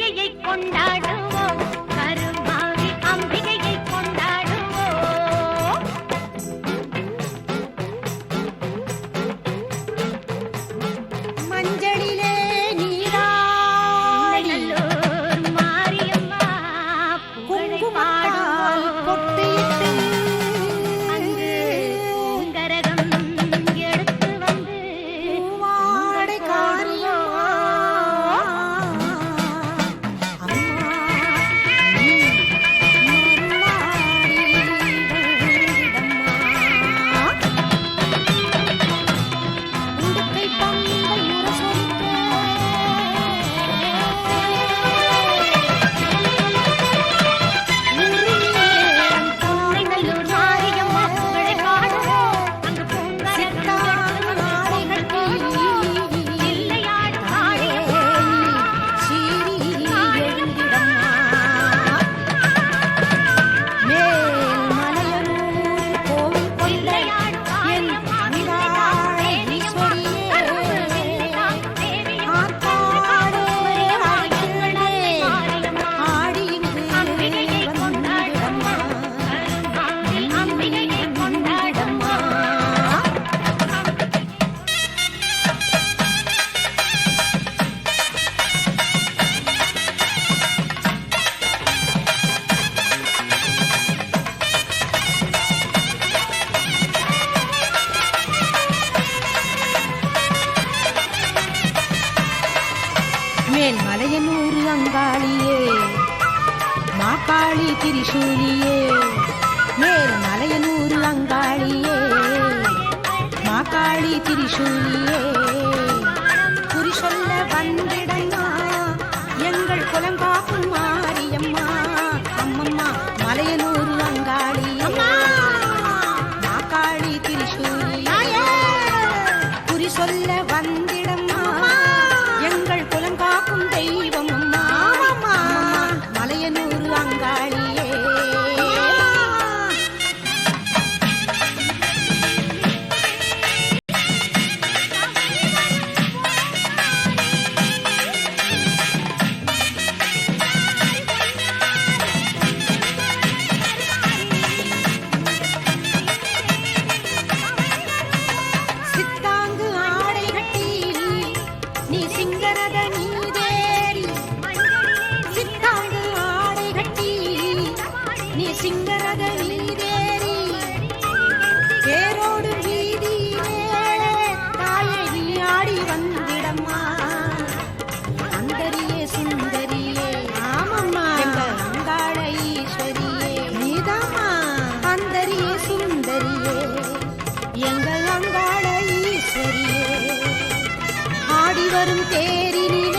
பண்டிகையை கொண்டாட மாக்காளி திரிசூலியே. மேல் மலையனூர் அங்காளியே. மாக்காளி திரிசூலியே. குறி சொல்ல வந்திடம்மா எங்கள் குலங்காக்கும் மாரியம்மா. அம்மம்மா மலையனூர் அங்காளியே. மாக்காளி திரிசூலியே. குறி சொல்ல வரும் தேரிலே